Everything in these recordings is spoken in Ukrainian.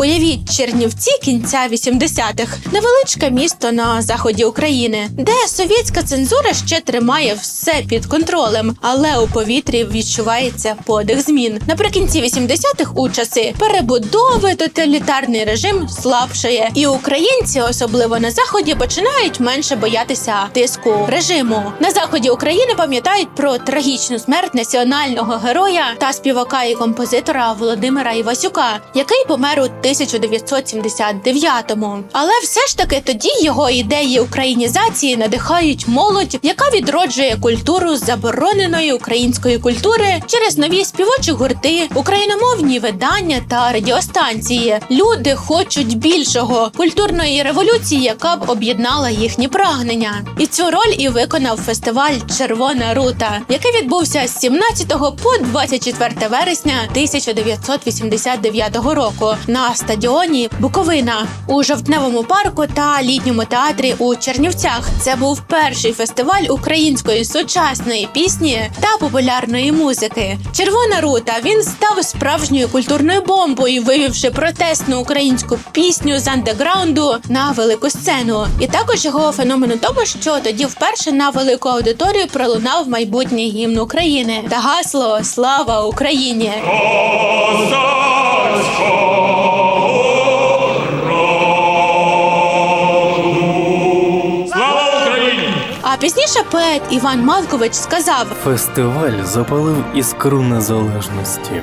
Уявіть Чернівці кінця 80-х – невеличке місто на заході України, де совєтська цензура ще тримає все під контролем, але у повітрі відчувається подих змін. Наприкінці 80-х у часи перебудови тоталітарний режим слабшає, і українці, особливо на заході, починають менше боятися тиску режиму. На заході України пам'ятають про трагічну смерть національного героя та співака і композитора Володимира Івасюка, який помер у 1979-му. Але все ж таки тоді його ідеї українізації надихають молодь, яка відроджує культуру забороненої української культури через нові співочі гурти, україномовні видання та радіостанції. Люди хочуть більшого культурної революції, яка б об'єднала їхні прагнення. І цю роль і виконав фестиваль Червона рута, який відбувся з 17 по 24 вересня 1989 року на стадіоні Буковина у жовтневому парку та літньому театрі у Чернівцях. Це був перший фестиваль української сучасної пісні та популярної музики. Червона рута він став справжньою культурною бомбою, вивівши протестну українську пісню з андеграунду на велику сцену. І також його феномен у тому, що тоді вперше на велику аудиторію пролунав майбутній гімн України та гасло Слава Україні! Слава пізніше поет Іван Малкович сказав: Фестиваль запалив іскру незалежності.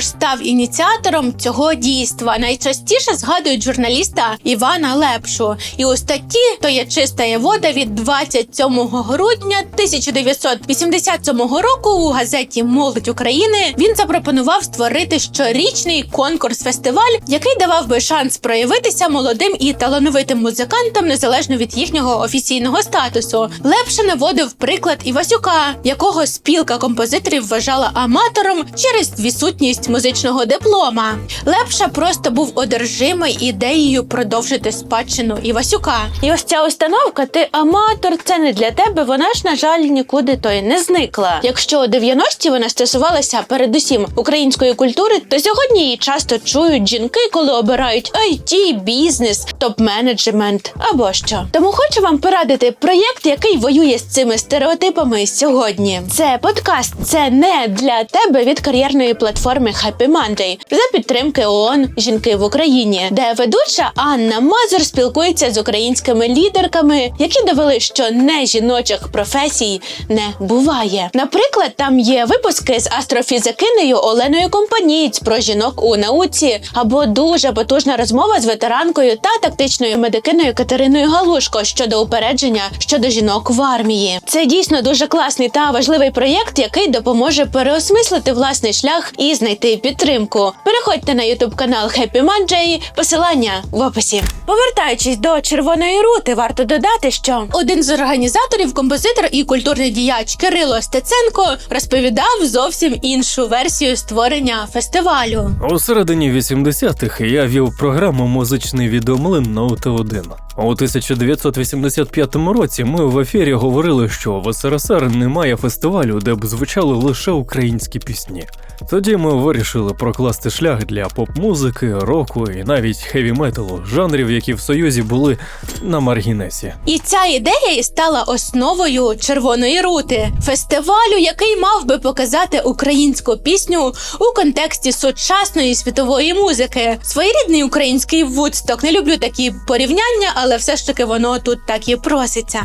Хто ж став ініціатором цього дійства? Найчастіше згадують журналіста Івана Лепшу. І у статті «То є чиста вода» від 27 грудня 1987 року у газеті Молодь України він запропонував створити щорічний конкурс-фестиваль, який давав би шанс проявитися молодим і талановитим музикантам незалежно від їхнього офіційного статусу. Лепша наводив приклад Івасюка, якого спілка композиторів вважала аматором через відсутність музичного диплома. Лепша просто був одержимий ідеєю продовжити спадщину Івасюка. І ось ця установка, ти аматор, це не для тебе. Вона ж на жаль нікуди то й не зникла. Якщо у 90-ті вона стосувалася передусім української культури, то сьогодні її часто чують жінки, коли обирають IT, бізнес, топ-менеджмент або що. Тому хочу вам порадити проєкт, який воює з цими стереотипами сьогодні. Це подкаст, це не для тебе від кар'єрної платформи Happy Monday за підтримки ООН Жінки в Україні, де ведуча Анна Мазур спілкується з українськими лідерками, які довели, що не жіночих професій не буває. Наприклад, там є випуски з астрофізикинею Оленою Компанієць про жінок у науці, або дуже потужна розмова з ветеранкою та тактичною медикиною Катериною Галушко щодо упередження щодо жінок в армії. Це дійсно дуже класний та важливий проєкт, який допоможе переосмислити власний шлях і знайти підтримку. Переходьте на ютуб канал Happy Monday, посилання в описі. Повертаючись до червоної рути, варто додати, що один з організаторів, композитор і культурний діяч Кирило Стеценко розповідав зовсім іншу версію створення фестивалю. У середині 80-х я вів програму Музичний відеомлин на УТ-1. У 1985 році ми в ефірі говорили, що в СРСР немає фестивалю, де б звучали лише українські пісні. Тоді ми вирішили прокласти шлях для поп-музики, року і навіть хеві-металу, жанрів, які в Союзі були на маргінесі. І ця ідея стала основою червоної рути фестивалю, який мав би показати українську пісню у контексті сучасної світової музики. Своєрідний український вудсток. Не люблю такі порівняння, але все ж таки воно тут так і проситься.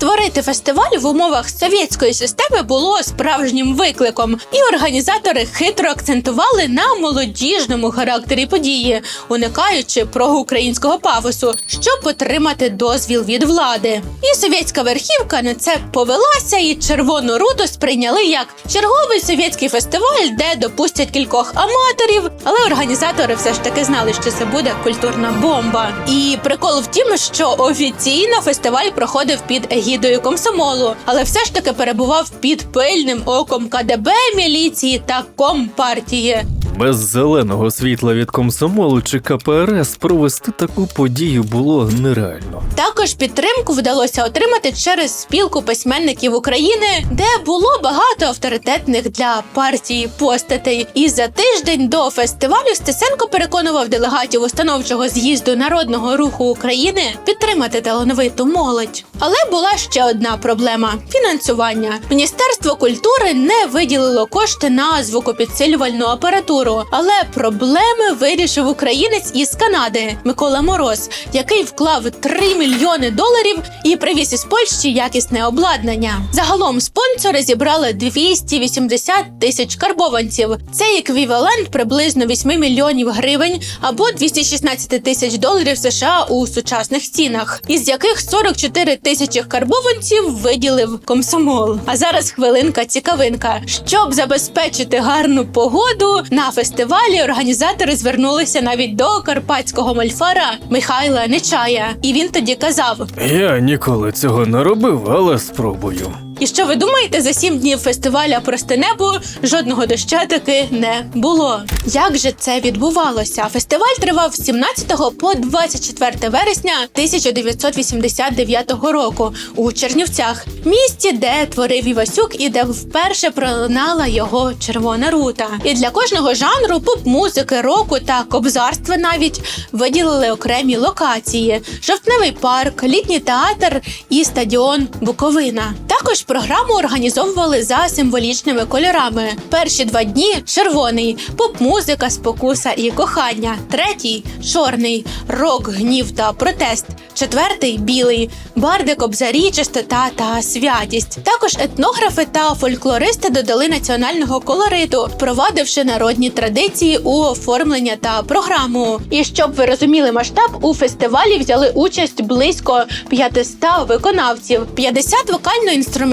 Створити фестиваль в умовах совєтської системи було справжнім викликом, і організатори хитро акцентували на молодіжному характері події, уникаючи проукраїнського пафосу, щоб отримати дозвіл від влади. І совєтська верхівка на це повелася, і червону руту сприйняли як черговий совєтський фестиваль, де допустять кількох аматорів, але організатори все ж таки знали, що це буде культурна бомба. І прикол в тім, що офіційно фестиваль проходив під егідою комсомолу, але все ж таки перебував під пильним оком КДБ, міліції та компартії. Без зеленого світла від комсомолу чи КПРС провести таку подію було нереально. Також підтримку вдалося отримати через спілку письменників України, де було багато авторитетних для партії постатей. І за тиждень до фестивалю Стеценко переконував делегатів установчого з'їзду народного руху України підтримати талановиту молодь. Але була ще одна проблема фінансування. Міністерство культури не виділило кошти на звукопідсилювальну апаратуру, але проблеми вирішив українець із Канади Микола Мороз, який вклав 3 мільйони доларів і привіз із Польщі якісне обладнання. Загалом спонсори зібрали 280 тисяч карбованців. Це еквівалент приблизно 8 мільйонів гривень або 216 тисяч доларів США у сучасних цінах, із яких 44 тисячі карбованців виділив комсомол. А зараз хвилинка цікавинка. Щоб забезпечити гарну погоду на фестивалі, організатори звернулися навіть до карпатського мольфара Михайла Нечая. І він тоді казав: Я ніколи цього не робив, але спробую. І що ви думаєте, за сім днів фестиваля Просте небо жодного доща таки не було. Як же це відбувалося? Фестиваль тривав з 17 по 24 вересня 1989 року у Чернівцях, місті, де творив Івасюк і де вперше пролунала його червона рута. І для кожного жанру поп-музики, року та кобзарства навіть виділили окремі локації: жовтневий парк, літній театр і стадіон Буковина. Також програму організовували за символічними кольорами. Перші два дні червоний, поп-музика, спокуса і кохання. Третій чорний, рок, гнів та протест. Четвертий білий, барди, кобзарі, чистота та святість. Також етнографи та фольклористи додали національного колориту, впровадивши народні традиції у оформлення та програму. І щоб ви розуміли масштаб, у фестивалі взяли участь близько 500 виконавців, 50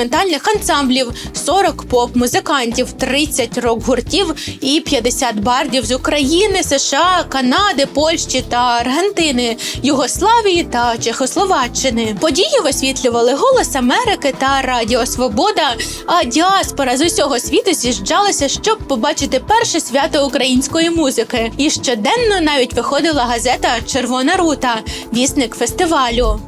вокально-інструментальних ансамблів, 40 поп-музикантів, 30 рок-гуртів і 50 бардів з України, США, Канади, Польщі та Аргентини, Югославії та Чехословаччини. Події висвітлювали голос Америки та Радіо Свобода. А діаспора з усього світу з'їжджалася, щоб побачити перше свято української музики. І щоденно навіть виходила газета Червона рута, вісник фестивалю.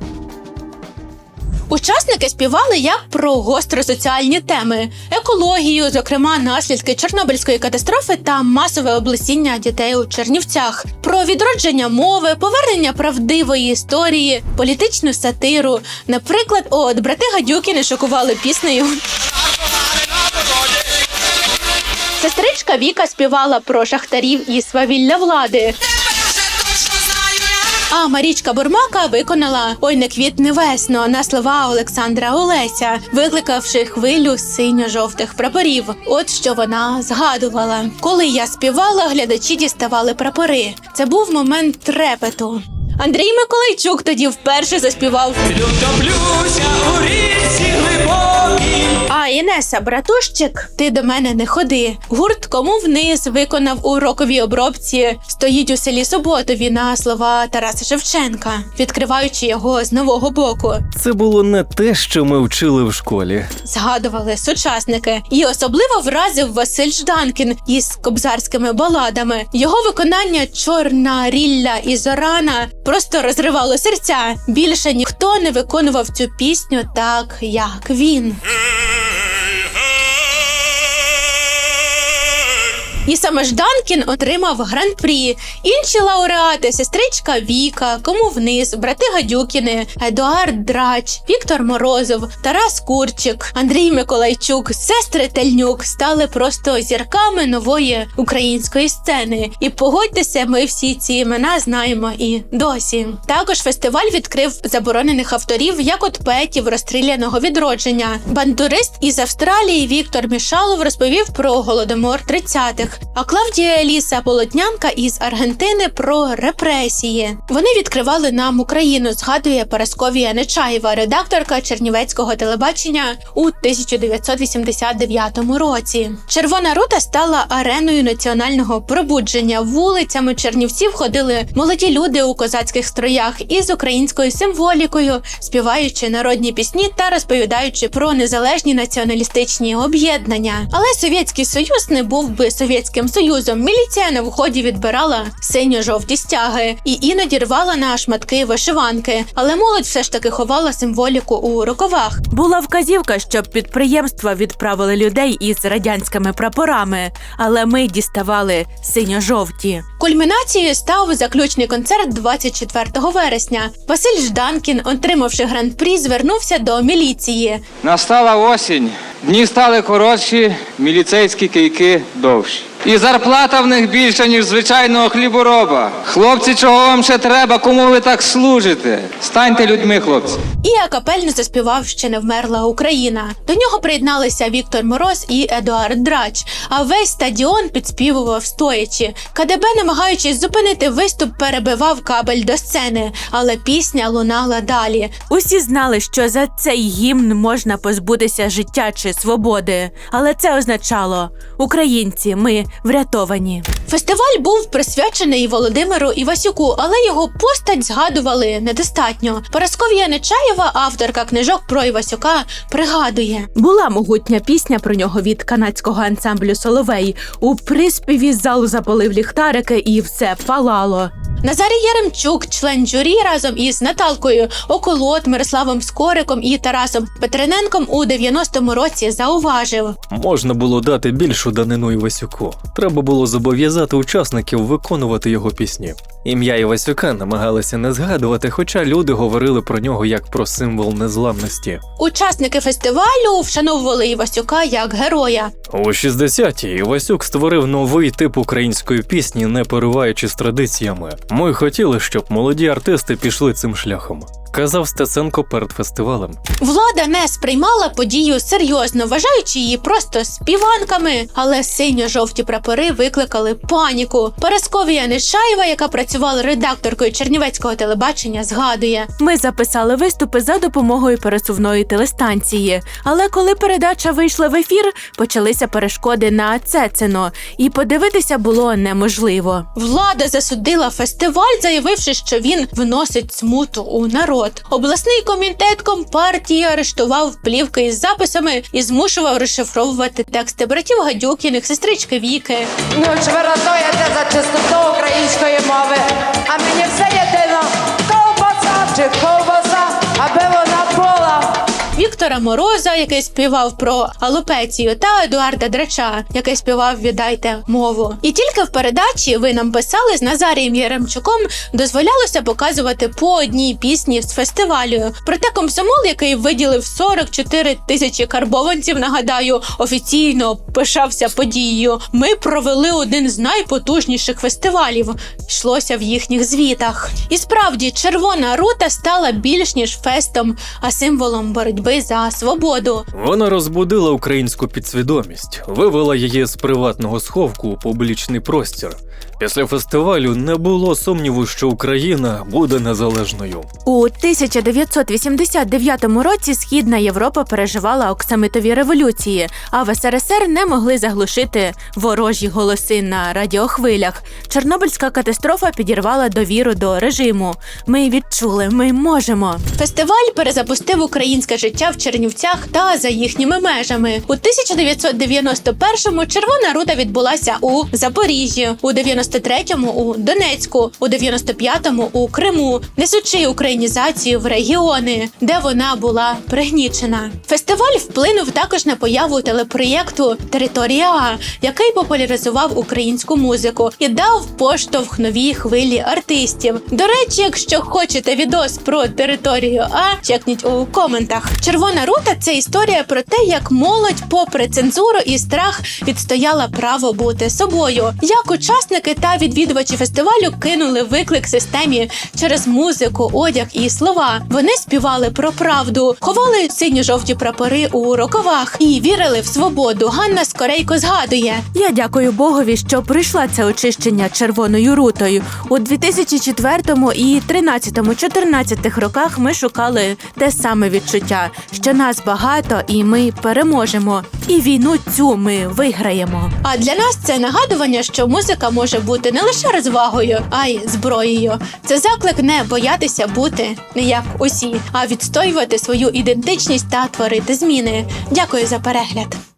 Учасники співали як про гостросоціальні теми: екологію, зокрема наслідки Чорнобильської катастрофи та масове облесіння дітей у Чернівцях, про відродження мови, повернення правдивої історії, політичну сатиру. Наприклад, от брати Гадюкіни шокували піснею. Сестричка Віка співала про шахтарів і свавілля влади. А Марічка Бурмака виконала Ой не квітне весно на слова Олександра Олеся, викликавши хвилю синьо-жовтих прапорів. От що вона згадувала. Коли я співала, глядачі діставали прапори. Це був момент трепету. Андрій Миколайчук тоді вперше заспівав. Топлюся у річці глибокій. А Інеса Братущик, ти до мене не ходи. Гурт кому вниз виконав у роковій обробці. Стоїть у селі Суботові на слова Тараса Шевченка, відкриваючи його з нового боку. Це було не те, що ми вчили в школі. Згадували сучасники, і особливо вразив Василь Жданкін із кобзарськими баладами. Його виконання Чорна рілля і зорана просто розривало серця. Більше ніхто не виконував цю пісню так, як він. І саме Жданкін отримав гран-прі. Інші лауреати сестричка Віка, кому вниз, брати Гадюкіни, Едуард Драч, Віктор Морозов, Тарас Курчик, Андрій Миколайчук, сестри Тельнюк стали просто зірками нової української сцени. І погодьтеся, ми всі ці імена знаємо і досі. Також фестиваль відкрив заборонених авторів, як от поетів розстріляного відродження. Бандурист із Австралії Віктор Мішалов розповів про голодомор 30-х. А Клавдія Ліса Полотнянка із Аргентини про репресії. Вони відкривали нам Україну, згадує Парасковія Нечаєва, редакторка Чернівецького телебачення у 1989 році. Червона рута стала ареною національного пробудження. Вулицями Чернівців ходили молоді люди у козацьких строях із українською символікою, співаючи народні пісні та розповідаючи про незалежні націоналістичні об'єднання. Але Совєтський Союз не був би совєтським Совєтським Союзом міліція на вході відбирала синьо-жовті стяги і іноді рвала на шматки вишиванки, але молодь все ж таки ховала символіку у рукавах. Була вказівка, щоб підприємства відправили людей із радянськими прапорами, але ми діставали синьо-жовті. Кульмінацією став заключний концерт 24 вересня. Василь Жданкін, отримавши гран-прі, звернувся до міліції. Настала осінь, дні стали коротші, міліцейські кийки довші. І зарплата в них більша, ніж звичайного хлібороба. Хлопці, чого вам ще треба? Кому ви так служите? Станьте людьми, хлопці. І акапельно заспівав ще не вмерла Україна. До нього приєдналися Віктор Мороз і Едуард Драч. А весь стадіон підспівував стоячи. КДБ, намагаючись зупинити виступ, перебивав кабель до сцени, але пісня лунала далі. Усі знали, що за цей гімн можна позбутися життя чи свободи. Але це означало українці, ми врятовані. Фестиваль був присвячений Володимиру Івасюку, але його постать згадували недостатньо. Парасковія Нечаєва, авторка книжок про Івасюка, пригадує. Була могутня пісня про нього від канадського ансамблю Соловей. У приспіві залу запалив ліхтарики і все палало. Назарій Яремчук, член журі, разом із Наталкою Околот, Мирославом Скориком і Тарасом Петрененком у 90-му році зауважив. Можна було дати більшу данину Івасюку. Треба було зобов'язати учасників виконувати його пісні. Ім'я Івасюка намагалися не згадувати, хоча люди говорили про нього як про символ незламності. Учасники фестивалю вшановували Івасюка як героя. У 60-ті Івасюк створив новий тип української пісні, не пориваючи з традиціями. Ми хотіли, щоб молоді артисти пішли цим шляхом. Казав Стеценко перед фестивалем. Влада не сприймала подію серйозно, вважаючи її просто співанками, але синьо-жовті прапори викликали паніку. Парасковія Нечаєва, яка працювала редакторкою Чернівецького телебачення, згадує. Ми записали виступи за допомогою пересувної телестанції. Але коли передача вийшла в ефір, почалися перешкоди на Цецино, і подивитися було неможливо. Влада засудила фестиваль, заявивши, що він вносить смуту у народ. Обласний комітет компартії арештував плівки із записами і змушував розшифровувати тексти братів Гадюкіних, сестрички Віки. Ну, ви ратуєте за чистоту української мови? А мені все єдино ковбаса чи ковбаса. Віктора Мороза, який співав про алопецію, та Едуарда Драча, який співав Віддайте мову. І тільки в передачі ви нам писали з Назарієм Яремчуком дозволялося показувати по одній пісні з фестивалю. Проте комсомол, який виділив 44 тисячі карбованців, нагадаю, офіційно пишався подією. Ми провели один з найпотужніших фестивалів. Йшлося в їхніх звітах. І справді, червона рута стала більш ніж фестом, а символом боротьби за свободу. Вона розбудила українську підсвідомість, вивела її з приватного сховку у публічний простір. Після фестивалю не було сумніву, що Україна буде незалежною. У 1989 році Східна Європа переживала оксамитові революції, а в СРСР не могли заглушити ворожі голоси на радіохвилях. Чорнобильська катастрофа підірвала довіру до режиму. Ми відчули, ми можемо. Фестиваль перезапустив українське життя в Чернівцях та за їхніми межами. У 1991-му Червона рута відбулася у Запоріжжі, у 93-му у Донецьку, у 95-му у Криму, несучи українізацію в регіони, де вона була пригнічена. Фестиваль вплинув також на появу телепроєкту Територія А, який популяризував українську музику і дав поштовх новій хвилі артистів. До речі, якщо хочете відос про територію А, чекніть у коментах. Червона рута це історія про те, як молодь, попри цензуру і страх, відстояла право бути собою. Як учасники та відвідувачі фестивалю кинули виклик системі через музику, одяг і слова. Вони співали про правду, ховали синьо-жовті прапори у рукавах і вірили в свободу. Ганна Скорейко згадує. Я дякую Богові, що прийшла це очищення червоною рутою. У 2004 і 13-14 роках ми шукали те саме відчуття, що нас багато і ми переможемо. І війну цю ми виграємо. А для нас це нагадування, що музика може бути не лише розвагою, а й зброєю. Це заклик не боятися бути не як усі, а відстоювати свою ідентичність та творити зміни. Дякую за перегляд.